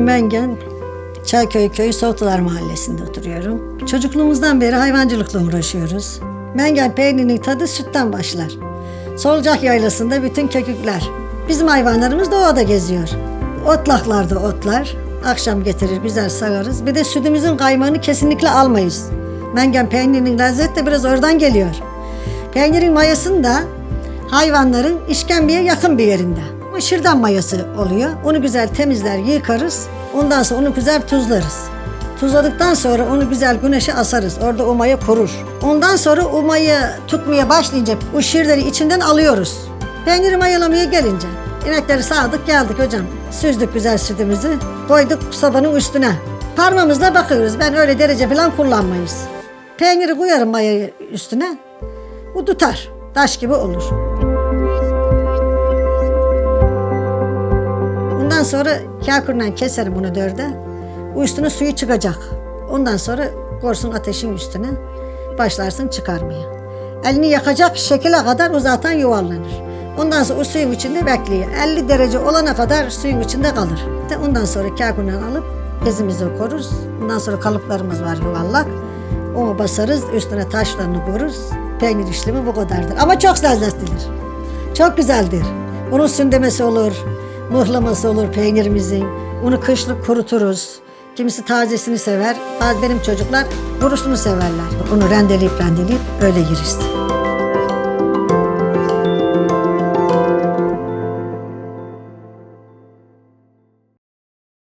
Mengen, Çayköy Köyü Soğutular Mahallesi'nde oturuyorum. Çocukluğumuzdan beri hayvancılıkla uğraşıyoruz. Mengen peynirinin tadı sütten başlar. Solucak yaylasında bütün kökükler. Bizim hayvanlarımız doğada geziyor. Otlaklarda otlar. Akşam getirir güzel sağarız. Bir de sütümüzün kaymağını kesinlikle almayız. Mengen peynirinin lezzeti de biraz oradan geliyor. Peynirin mayasını da hayvanların işkembeye yakın bir yerinde. Bu şırdan mayası oluyor. Onu güzel temizler, yıkarız. Ondan sonra onu güzel tuzlarız. Tuzladıktan sonra onu güzel güneşe asarız. Orada o maya korur. Ondan sonra o mayı tutmaya başlayınca o şırdanı içinden alıyoruz. Peyniri mayalamaya gelince inekleri sağdık geldik hocam. Süzdük güzel sütümüzü. Koyduk sobanın üstüne. Parmağımızla bakıyoruz. Ben öyle derece falan kullanmayız. Peyniri koyarım mayayı üstüne. Bu tutar. Taş gibi olur. Sonra kâkurla keserim bunu dörde. Bu üstüne suyu çıkacak. Ondan sonra korsun ateşin üstüne. Başlarsın çıkarmaya. Elini yakacak şekile kadar o zaten yuvarlanır. Ondan sonra o suyun içinde bekliyor. 50 derece olana kadar suyun içinde kalır. Ondan sonra kâkurla alıp bezimizi koruruz. Ondan sonra kalıplarımız var yuvarlak. Onu basarız, üstüne taşlarını koruruz. Peynir işlemi bu kadardır. Ama çok lezzetlidir. Çok güzeldir. Onun sündemesi olur, mıhlaması olur peynirimizin. Onu kışlık kuruturuz. Kimisi tazesini sever. Bazı benim çocuklar kuruşunu severler. Onu rendeleyip rendeleyip öyle yeriz.